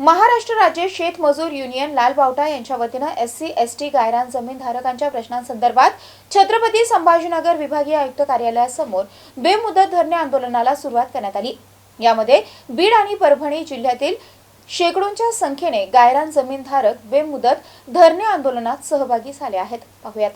महाराष्ट्र राज्य शेतमजूर युनियन लाल बावटा यांच्या वतीनं एस सी एस टी गायरान जमीन धारकांच्या प्रश्नांसंदर्भात छत्रपती संभाजीनगर विभागीय आयुक्त कार्यालयासमोर बेमुदत धरणे आंदोलनाला सुरुवात करण्यात आली. यामध्ये बीड आणि परभणी जिल्ह्यातील शेकडोंच्या संख्येने गायरान जमीनधारक बेमुदत धरणे आंदोलनात सहभागी झाले आहेत. पाहुयात.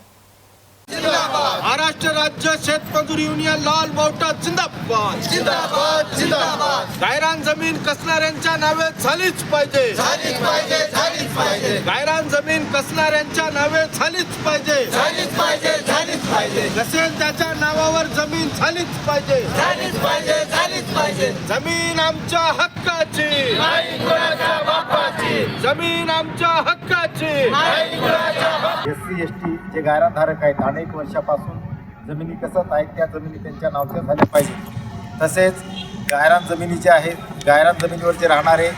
महाराष्ट्र राज्य शेतमजूर युनियन लाल मोठा जिंदाबाद. जिंदाबाद जिंदाबाद. गायरान जमीन कसणाऱ्यांच्या नावे झालीच पाहिजे. झालीच पाहिजे झालीच पाहिजे. गायरान जमीन कसणाऱ्यांच्या नावे झालीच पाहिजे. झालीच पाहिजे झालीच पाहिजे. नसेल त्याच्या नावावर जमीन झालीच पाहिजे. झालीच पाहिजे झालीच पाहिजे. जमीन आमच्या हक्काची. नाही कुणाच्या बापाची. जमीन आमच्या हक्काची. नाही कुणाच्या बापाची एस सी एस टी जे गायरानधारक आहेत अनेक वर्षापासून जमिनी कसत आहेत त्या जमिनी त्यांच्या नावच्या झाल्या पाहिजेत तसेच गायरान जमिनी ज्या आहेत गायरान जमिनीवर जे राहणारे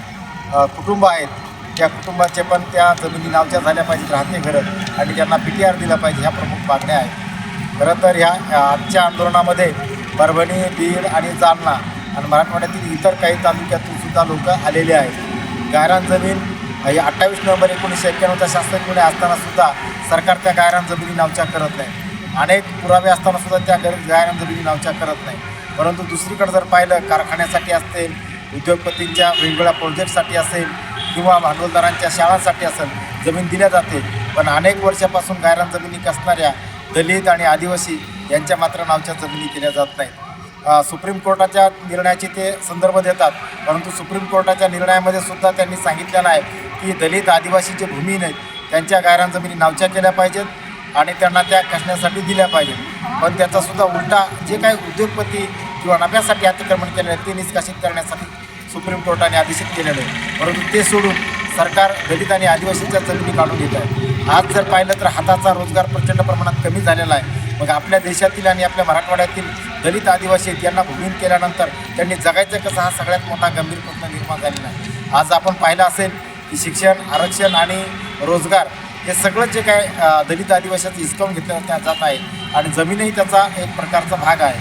कुटुंब आहेत त्या कुटुंबाचे पण त्या जमिनी नावच्या झाल्या पाहिजेत राहते घरं. आणि त्यांना पी टी आर दिला पाहिजे ह्या प्रमुख मागण्या आहेत. खरं तर ह्या आजच्या आंदोलनामध्ये परभणी बीड आणि जालना आणि मराठवाड्यातील इतर काही तालुक्यातून सुद्धा लोक आलेले आहेत. गायरान जमीन अठ्ठावीस नोव्हेंबर एकोणीसशे एक्क्याण्णवच्या शासन निर्णय असताना सुद्धा सरकार त्या गायरान जमिनी नावच्या करत नाही. अनेक पुरावे असताना सुद्धा त्या गायरान जमिनी नावच्या करत नाही. परंतु दुसरीकडे जर पाहिलं कारखान्यासाठी असतील उद्योगपतींच्या वेगवेगळ्या प्रोजेक्टसाठी असेल किंवा भांडवलदारांच्या शाळांसाठी असेल जमीन दिल्या जाते पण अनेक वर्षापासून गायरान जमिनी कसणाऱ्या दलित आणि आदिवासी यांच्या मात्र नावच्या जमिनी केल्या जात नाहीत. सुप्रीम कोर्टाच्या निर्णयाचे ते संदर्भ देतात. परंतु सुप्रीम कोर्टाच्या निर्णयामध्ये सुद्धा त्यांनी सांगितलेलं आहे की दलित आदिवासी जे भूमीहीन आहेत त्यांच्या गायरान जमिनी नावच्या केल्या पाहिजेत आणि त्यांना त्या कसण्यासाठी दिल्या पाहिजेत. पण त्याचासुद्धा उलटा जे काही उद्योगपती किंवा नफ्यासाठी अतिक्रमण केलेलं आहे ते निष्कासित करण्यासाठी सुप्रीम कोर्टाने आदेशित केलेलं आहे परंतु ते सोडून सरकार दलित आणि आदिवासीच्या जमिनी काढून घेत आहे. आज जर पाहिलं तर हाताचा रोजगार प्रचंड प्रमाणात कमी झालेला आहे. मग आपल्या देशातील आणि आपल्या मराठवाड्यातील दलित आदिवासी आहेत यांना भूमीन केल्यानंतर त्यांनी जगायचं कसं? हा सगळ्यात मोठा गंभीर प्रश्न निर्माण झालेला आहे. आज आपण पाहिलं असेल की शिक्षण आरक्षण आणि रोजगार हे सगळं जे काय दलित आदिवासीचं हिसकावून घेतलं त्या जात आहे आणि जमीनही त्याचा एक प्रकारचा भाग आहे.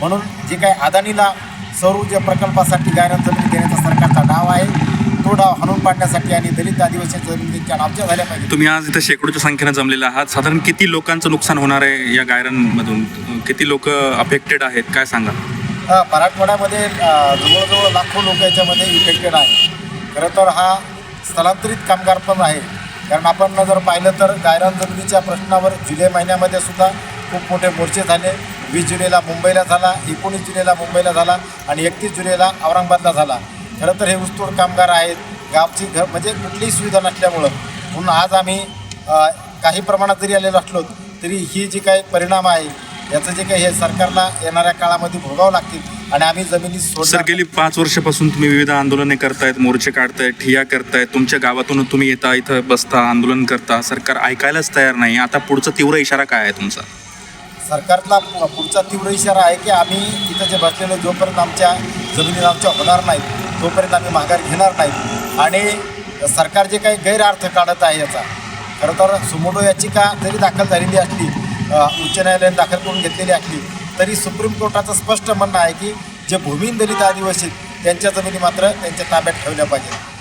म्हणून जे काय अदानीला सौर ऊर्जा प्रकल्पासाठी गायरान जमीन देण्याचा सरकारचा डाव आहे तो डाव हाणून पाडण्यासाठी आणि दलित आदिवासी जमीन त्यांच्या नावच्या झाल्या पाहिजे तुम्ही आज इथं शेकडोच्या संख्येनं जमलेला आहात. साधारण किती लोकांचं नुकसान होणार आहे या गायरांमधून किती लोक अफेक्टेड आहेत? काय सांगा मराठवाड्यामध्ये जवळजवळ लाखो लोक याच्यामध्ये इफेक्टेड आहे खरं तर हा स्थलांतरित कामगार पण आहे. कारण आपण जर पाहिलं तर गायरान जमिनीच्या प्रश्नावर जुलै महिन्यामध्ये सुद्धा खूप मोठे मोर्चे झाले. वीस जुलैला मुंबईला झाला एकोणीस जुलैला मुंबईला झाला आणि एकतीस जुलैला औरंगाबादला झाला. खरं तर हे ऊसतोड कामगार आहेत. गावची घर म्हणजे कुठलीही सुविधा नसल्यामुळं. म्हणून आज आम्ही काही प्रमाणात जरी आलेलो असलो तरी ही जी काही परिणाम आहे याचं जे काही हे सरकारला येणाऱ्या काळामध्ये भोगावं लागतील आणि आम्ही जमिनी सर गेली पाच वर्षापासून तुम्ही विविध आंदोलने करतायत मोर्चे काढतायत ठिया करतायत तुमच्या गावातून तुम्ही येता इथं बसता आंदोलन करता. सरकार ऐकायलाच तयार नाही. आता पुढचा तीव्र इशारा काय आहे तुमचा? सरकारला पुढचा तीव्र इशारा आहे की आम्ही इथं जे बसलेलो जोपर्यंत आमच्या जमिनी आमच्या होणार नाहीत तोपर्यंत आम्ही माघार घेणार नाहीत. आणि सरकार जे काही गैरअर्थ काढत आहे याचा खरं तर सुमोटो याचिका जरी दाखल झालेली असली उच्च न्यायालयाने दाखल करून घेतलेली असली तरी सुप्रीम कोर्टाचं स्पष्ट म्हणणं आहे की जे भूमिहीन दलित आदिवासी आहेत, त्यांच्या जमिनी मात्र त्यांच्या ताब्यात ठेवल्या पाहिजेत.